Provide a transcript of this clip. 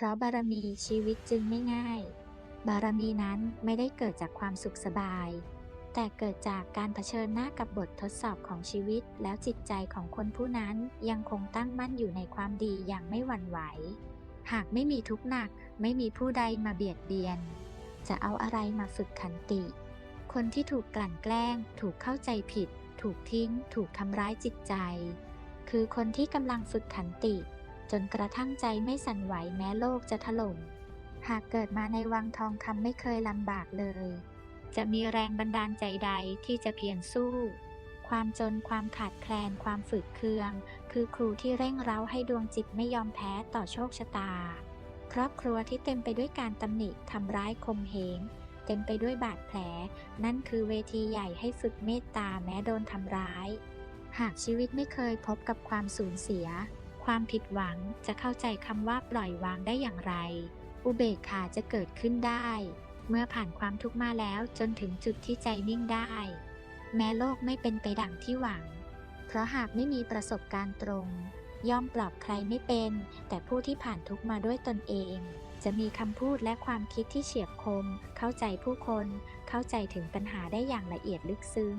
เพราะบารมีชีวิตจึงไม่ง่าย บารมีนั้นไม่ได้เกิดจากความสุขสบาย แต่เกิดจากการเผชิญหน้ากับบททดสอบของชีวิต แล้วจิตใจของคนผู้นั้นยังคงตั้งมั่นอยู่ในความดีอย่างไม่หวั่นไหว หากไม่มีทุกข์หนัก ไม่มีผู้ใดมาเบียดเบียน จะเอาอะไรมาฝึกขันติ คนที่ถูกกลั่นแกล้ง ถูกเข้าใจผิด ถูกทิ้ง ถูกทำร้ายจิตใจ คือคนที่กำลังฝึกขันติ จนกระทั่งใจไม่สั่นไหวแม้โลกจะถล่ม หากเกิดมาในวังทองคำไม่เคยลำบากเลย จะมีแรงบันดาลใจใดที่จะเพียรสู้ ความจนความขาดแคลนความฝืดเคือง คือครูที่เร่งเร้าให้ดวงจิตไม่ยอมแพ้ต่อโชคชะตา ครอบครัวที่เต็มไปด้วยการตำหนิทำร้ายคมเหงเต็มไปด้วยบาดแผล นั่นคือเวทีใหญ่ให้ฝึกเมตตาแม้โดนทำร้าย หากชีวิตไม่เคยพบกับความสูญเสีย ความผิดหวังจะเข้าใจคำว่าปล่อยวางได้อย่างไร อุเบกขาจะเกิดขึ้นได้ เมื่อผ่านความทุกข์มาแล้วจนถึงจุดที่ใจนิ่งได้ แม้โลกไม่เป็นไปดังที่หวัง เพราะหากไม่มีประสบการณ์ตรง ย่อมปลอบใครไม่เป็น แต่ผู้ที่ผ่านทุกข์มาด้วยตนเอง จะมีคำพูดและความคิดที่เฉียบคม เข้าใจผู้คน เข้าใจถึงปัญหาได้อย่างละเอียดลึกซึ้ง